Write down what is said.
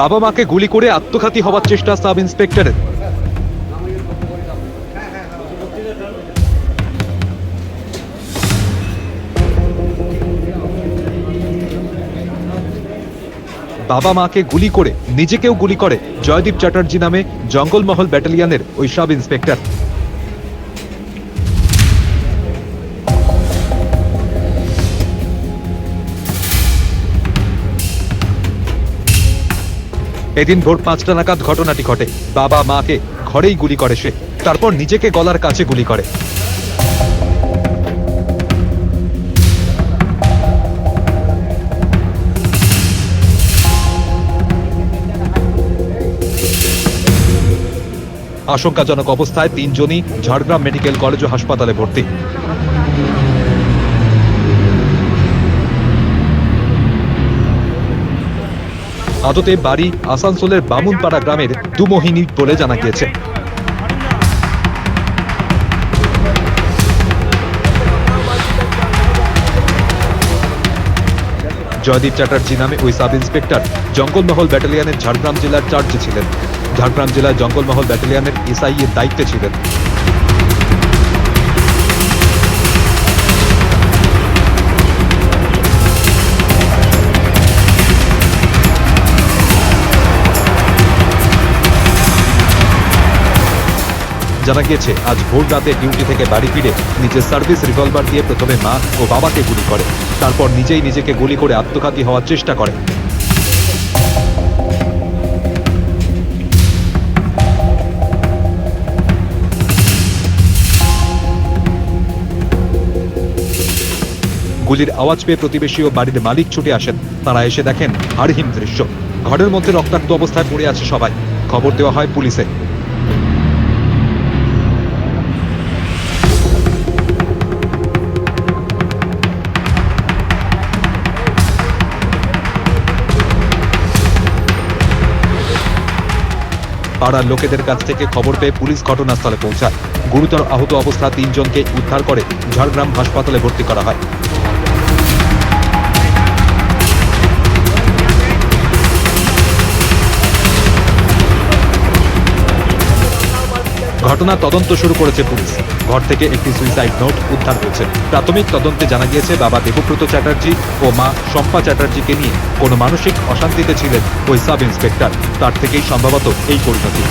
বাবা মাকে গুলি করে আত্মঘাতী হওয়ার চেষ্টা সাব ইন্সপেক্টরের। বাবা মাকে গুলি করে, নিজেকেও গুলি করে জয়দীপ চ্যাটার্জি নামে জঙ্গলমহল ব্যাটালিয়নের ওই সাব ইন্সপেক্টর। এদিন ভোর পাঁচটা নাগাদ ঘটনাটি ঘটে। বাবা মাকে ঘরেই গুলি করে সে। তারপর নিজেকে গলার কাছে গুলি করে। আশঙ্কাজনক অবস্থায় তিনজনই ঝাড়গ্রাম মেডিকেল কলেজ ও হাসপাতালে ভর্তি। আদতে বাড়ি আসানসোলের বামুনপাড়া গ্রামের দুমোহিনী বলে জানা গিয়েছে। জয়দীপ চ্যাটার্জি নামে ওই সাব ইন্সপেক্টর জঙ্গলমহল ব্যাটালিয়নের ঝাড়গ্রাম জেলার চার্জে ছিলেন। ঝাড়গ্রাম জেলার জঙ্গলমহল ব্যাটালিয়নের এসআই এর দায়িত্বে ছিলেন। জানা গিয়েছে, আজ ভোর রাতে ডিউটি থেকে বাড়ি ফিরে নিজের সার্ভিস রিভলভার দিয়ে প্রথমে মা ও বাবাকে গুলি করে। তারপর নিজেই নিজেকে গুলি করে আত্মঘাতী হওয়ার চেষ্টা করে। গুলির আওয়াজ পেয়ে প্রতিবেশী ও বাড়ির মালিক ছুটে আসেন। তারা এসে দেখেন হাড়হিম দৃশ্য। ঘরের মধ্যে রক্তাক্ত অবস্থায় পড়ে আছে সবাই। খবর দেওয়া হয় পুলিশে। পাড়ার লোকেদের কাছ থেকে খবর পেয়ে পুলিশ ঘটনাস্থলে পৌঁছায়। গুরুতর আহত অবস্থা তিনজনকে উদ্ধার করে ঝাড়গ্রাম হাসপাতালে ভর্তি করা হয়। ঘটনা তদন্ত শুরু করেছে পুলিশ। ঘর থেকে একটি সুইসাইড নোট উদ্ধার হয়েছে। প্রাথমিক তদন্তে জানা গিয়েছে, বাবা দেবব্রত চ্যাটার্জি ও মা শম্পা চ্যাটার্জিকে নিয়ে কোনো মানসিক অশান্তিতে ছিলেন ওই সাব ইন্সপেক্টর তার থেকেই সম্ভবত এই পরিণতি।